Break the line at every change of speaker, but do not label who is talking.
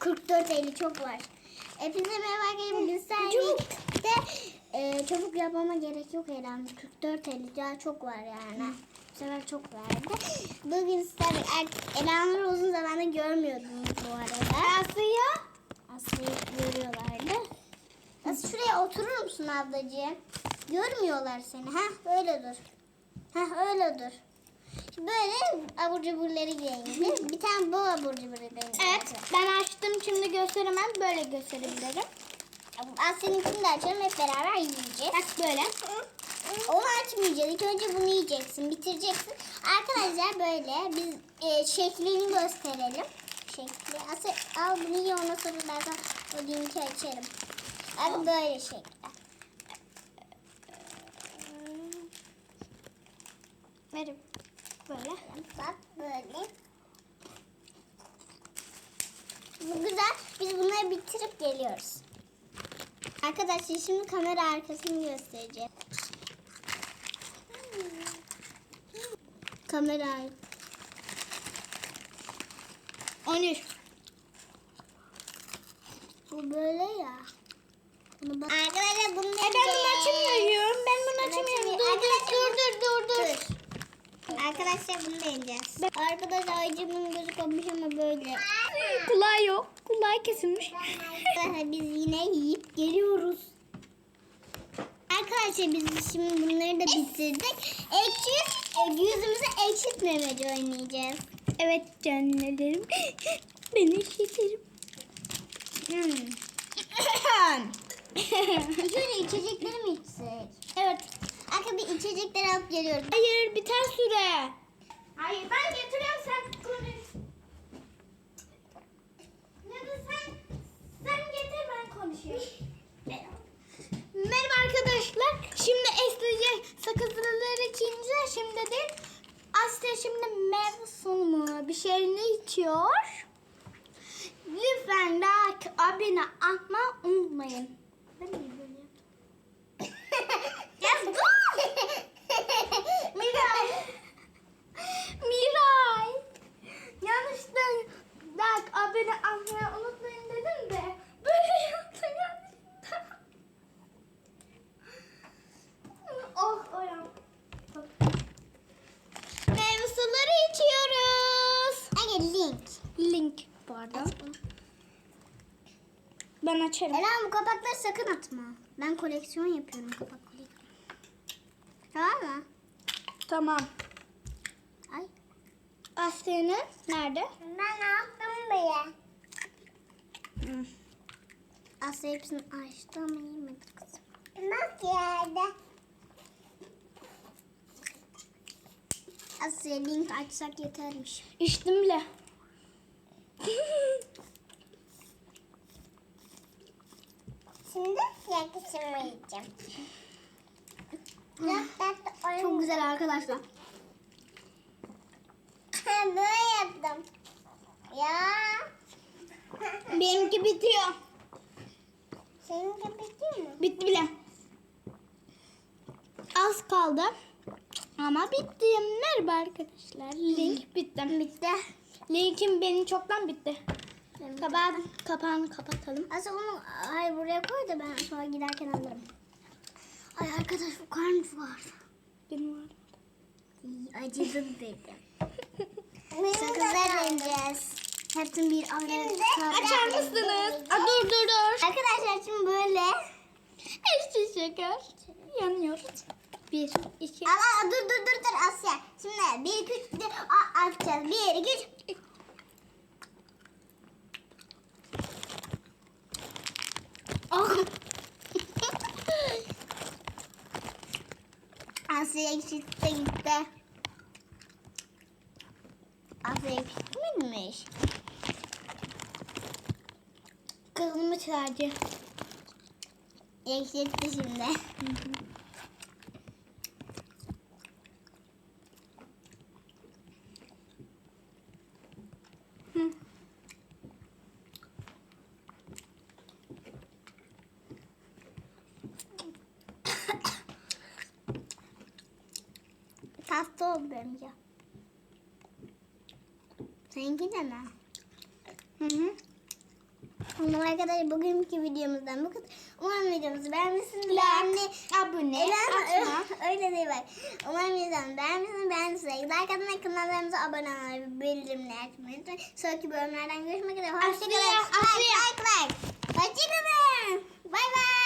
44.50 çok var. Hepinize merhaba arkadaşlar. Bugün servisde e, çabuk yapmama gerek yok herhalde. 44.50 daha çok var yani. Bu sefer çok verdi. Bugün sizler Elanur'u uzun zamandır görmüyordunuz bu arada. Aslı'yı? Aslı'yı görüyorlardı. Aslı şuraya oturur musun ablacığım? Görmüyorlar seni. Ha öyle dur. Ha öyle dur. Böyle abur cuburları yiyeceğiz. Bir tane bu abur cuburu benim.
Evet ben gösteremem böyle gösterebilirim.
Asya'nınkini de açalım hep beraber yiyeceğiz.
Bak böyle.
Onu açmayacağız. İlk önce bunu yiyeceksin. Bitireceksin. Arkadaşlar böyle biz e, şeklini gösterelim. Şekli. Asya al bunu ye ondan sonra ben sana o linki açarım. Bak böyle şekli.
Verim. Böyle.
Bak böyle. Bu güzel. Biz bunları bitirip geliyoruz. Arkadaşlar şimdi kamera arkasını göstereceğim. Kamera
13.
Bu böyle ya. Bunu bak. Arkadaşlar bunu
E ben bunu açamıyorum. Ben bunu
Ben
açamıyorum.
açamıyorum.
Dur dur dur dur dur.
Arkadaşlar bunu da yiyeceğiz. Arkadaşlar acımın gözü kopmuş ama böyle.
Kulağı yok. Kulağı kesilmiş.
Biz yine yiyip geliyoruz. Arkadaşlar biz şimdi bunları da bitirdik. Ekşi, yüzümüzü ekşitmemeci oynayacağız.
evet canlarım. Beni şekerim.
Hmm. Şöyle içecekleri mi içsek?
Evet.
Arka bir içecekleri alıp geliyoruz.
Hayır biter süre.
Hayır ben getiriyorum sen konuş. Ya da sen, sen getir ben konuşayım.
Merhaba arkadaşlar. Şimdi Esra'ya sakızları içince şimdi de Asya şimdi meyve sunumu bir şeyini içiyor. Lütfen like, abone olmayı unutmayın. Niye böyle yaptım?
Ya dur.
Miray. Miray. Yanlışlıkla like, abone olmayı unutmayın dedim de böyle yaptım yanlışlıkla. Oh ayağım. Meyve suları içiyoruz.
Hadi link.
Link bu arada. Ben açarım.
Ela bu kapakları sakın atma. Ben koleksiyon yapıyorum kapak koleksiyonu. Tamam mı?
Tamam.
Ay.
Asya'nın nerede?
Ben attım bile. Aslı hepsini açtı ama yemedi kızım. Nasıl yerde? Aslı'ya link açsak yetermiş.
İçtim bile.
Şimdi yakışımı yiyeceğim. Çok güzel arkadaşlar. Böyle yaptım. Ya.
Benimki bitiyor.
Seninki bitti mi?
Bitti bile. Az kaldı. Ama bitti. Merhaba arkadaşlar. Link bitti.
Bitti.
Linkim benim çoktan bitti. Kapağı, kapağını kapatalım.
Aslında onu hayır buraya koy da ben sonra giderken alırım. Ay arkadaş bu karnım var.
Benim var.
Acıdım dedim. Sakızlar deneyeceğiz. Hepsini bir araya
Açar mısınız? Aa, dur dur dur.
Arkadaşlar şimdi böyle.
Eşli şeker. Yanıyor. Bir, iki.
Ama dur dur dur dur Asya. Şimdi bir iki üç a- atacağız. Bir iki üç. Asya ekşitti gitti. Asya ekşitmemiş.
Kızımı çağırdı.
Ekşitti şimdi.
Hı.
Tatlı oldu bence. Seninki de ne?
Hı hı.
Tamam arkadaşlar bugünkü videomuzdan bu kadar. Umarım videomuzu beğenmişsinizdir. Beğenme,
abone,
ben,
atma.
Öyle değil bak. Umarım videomuzu beğenmişsinizdir. Beğenmişsinizdir. Like atmayı, kanallarımıza abone olmayı, bildirimleri açmayı unutmayın. Sonraki bölümlerden görüşmek üzere. Hoşçakalın.
Like, like, like. Hoşçakalın. Bay bay.